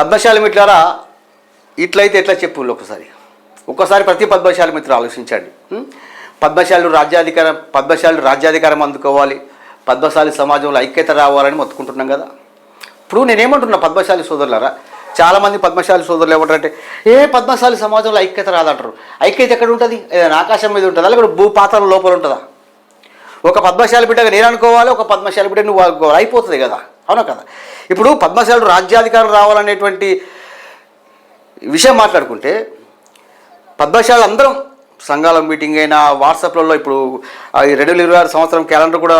పద్మశాలి మిత్రులారా ఇట్లయితే ఎట్లా చెప్పు ఒకసారి? ఒక్కసారి ప్రతి పద్మశాలి మిత్రులు ఆలోచించండి పద్మశాలు రాజ్యాధికారం పద్మశాలు రాజ్యాధికారం అందుకోవాలి. పద్మశాలి సమాజంలో ఐక్యత రావాలని మొత్తుకుంటున్నాం కదా. ఇప్పుడు నేనేమంటున్నా పద్మశాలి సోదరులారా చాలామంది పద్మశాలి సోదరులు ఏమంటారంటే ఏ పద్మశాలి సమాజంలో ఐక్యత రాదంటారు. ఐక్యత ఎక్కడ ఉంటుంది? ఏదైనా ఆకాశం మీద ఉంటుందా? లేకపోతే భూపాత్రం లోపల ఉంటుందా? ఒక పద్మశాలి బిడ్డగా నేను అనుకోవాలి? ఒక పద్మశాలి బిడ్డ నువ్వు అనుకోవాలి? అయిపోతుంది కదా. అవునా కదా? ఇప్పుడు పద్మశాలు రాజ్యాధికారం రావాలనేటువంటి విషయం మాట్లాడుకుంటే పద్మశాల అందరం సంఘాల మీటింగ్ అయినా వాట్సాప్లలో ఇప్పుడు ఆ ఈ రెండు వేల ఇరవై ఆరు సంవత్సరం క్యాలెండర్ కూడా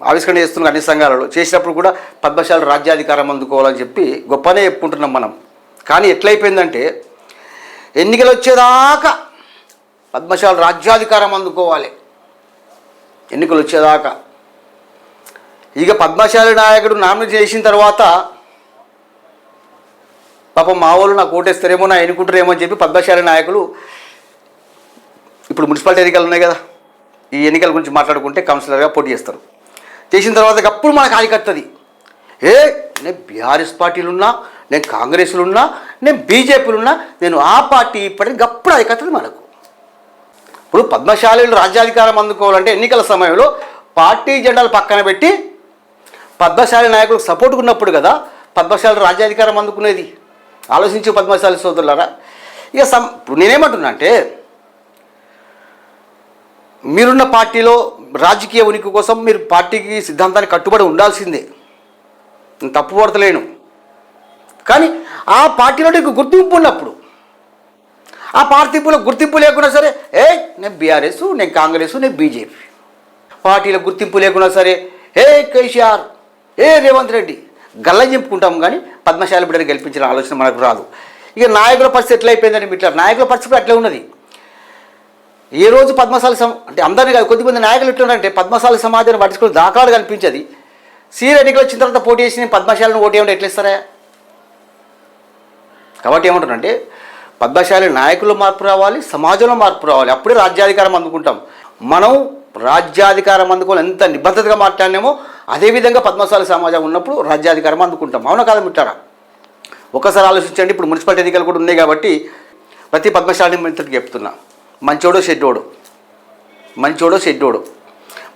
ఆవిష్కరణ చేస్తున్న అన్ని సంఘాలలో. చేసినప్పుడు కూడా పద్మశాల రాజ్యాధికారం అందుకోవాలని చెప్పి గొప్పనే చెప్పుకుంటున్నాం మనం. కానీ ఎట్లయిపోయిందంటే ఎన్నికలు వచ్చేదాకా పద్మశాల రాజ్యాధికారం అందుకోవాలి. ఎన్నికలు వచ్చేదాకా ఇక పద్మశాలి నాయకుడు నామినేట్ చేసిన తర్వాత పాపం మా వాళ్ళు నాకు ఓటేస్తారేమో నా ఎన్నుకుంటారేమో అని చెప్పి పద్మశాలి నాయకులు ఇప్పుడు మున్సిపాలిటీ ఎన్నికలు ఉన్నాయి కదా ఈ ఎన్నికల గురించి మాట్లాడుకుంటే కౌన్సిలర్గా పోటీ చేస్తారు. చేసిన తర్వాత అప్పుడు మనకు ఆడికత్తది ఏ నేను బీఆర్ఎస్ పార్టీలు ఉన్నా నేను కాంగ్రెస్లు ఉన్నా నేను బీజేపీలు ఉన్నా నేను ఆ పార్టీ ఇప్పటికీ గప్పుడు అప్పుడు మనకు. ఇప్పుడు పద్మశాలీలు రాజ్యాధికారం అందుకోవాలంటే ఎన్నికల సమయంలో పార్టీ జెండాలు పక్కన పెట్టి పద్మశాలి నాయకులకు సపోర్ట్ ఉన్నప్పుడు కదా పద్మశాలి రాజ్యాధికారం అందుకునేది. ఆలోచించి పద్మశాలి సోదరులారా. ఇక సం ఇప్పుడు నేనేమంటున్నా అంటే మీరున్న పార్టీలో రాజకీయ ఉనికి కోసం మీరు పార్టీకి సిద్ధాంతానికి కట్టుబడి ఉండాల్సిందే. నేను తప్పు పడతలేను. కానీ ఆ పార్టీలో నీకు గుర్తింపు ఉన్నప్పుడు ఆ పార్టీలో గుర్తింపు లేకున్నా సరే ఏ నేను బీఆర్ఎస్ నేను కాంగ్రెస్ నేను బీజేపీ. పార్టీల గుర్తింపు లేకున్నా సరే ఏ కేసీఆర్ ఏ రేవంత్ రెడ్డి గల్ల చెప్పుకుంటాం కానీ పద్మశాలి బిడ్డని గెలిపించిన ఆలోచన మనకు రాదు. ఇక నాయకుల పరిస్థితి ఎట్లా అయిపోయిందండి ఇట్లా నాయకుల పరిస్థితి అట్లే ఉన్నది. ఏ రోజు పద్మశాలి సమ అంటే అందరినీ కాదు కొద్దిమంది నాయకులు ఎట్లున్నారంటే పద్మశాలి సమాజాన్ని పట్టించుకుని దాఖలాలు కనిపించేది సీర ఎన్నికలు వచ్చిన తర్వాత పోటీ చేసి నేను పద్మశాలను ఓటు ఏమంటే ఎట్లా ఇస్తారా? కాబట్టి ఏమంటారంటే పద్మశాలి నాయకులు మార్పు రావాలి సమాజంలో మార్పు రావాలి. అప్పుడే రాజ్యాధికారం అందుకుంటాం. మనం రాజ్యాధికారం అందుకోవాలి. ఎంత నిబద్ధతగా మాట్లాడినామో అదేవిధంగా పద్మశాలి సమాజం ఉన్నప్పుడు రాజ్యాధికారం అందుకుంటాం. అవునా కాదు మిట్టారా ఒకసారి ఆలోచించండి ఇప్పుడు మున్సిపాలిటీ ఎన్నికలు కూడా ఉన్నాయి కాబట్టి ప్రతి పద్మశాలి మిత్రుడికి చెప్తున్నా. మంచోడో షెడ్డోడు మంచోడో షెడ్డోడు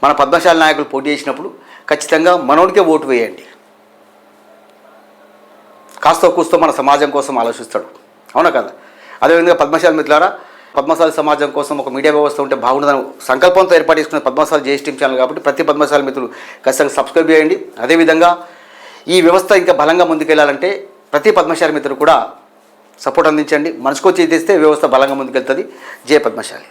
మన పద్మశాలి నాయకులు పోటీ చేసినప్పుడు ఖచ్చితంగా మనోడికే ఓటు వేయండి. కాస్త కూస్తో మన సమాజం కోసం ఆలోచిస్తాడు. అవునా కదా? అదేవిధంగా పద్మశాలి మిత్రులారా పద్మశాలి సమాజం కోసం ఒక మీడియా వ్యవస్థ ఉంటే బాగుండదని సంకల్పంతో ఏర్పాటు చేసుకున్న పద్మశాలి జేఎస్ ఛానల్ కాబట్టి ప్రతి పద్మశాలి మిత్రులు ఖచ్చితంగా సబ్స్క్రైబ్ చేయండి. అదేవిధంగా ఈ వ్యవస్థ ఇంకా బలంగా ముందుకెళ్ళాలంటే ప్రతి పద్మశాలి మిత్రులు కూడా సపోర్ట్ అందించండి. మనసుకొచ్చి తెస్తే వ్యవస్థ బలంగా ముందుకెళ్తుంది. జయ పద్మశాలి.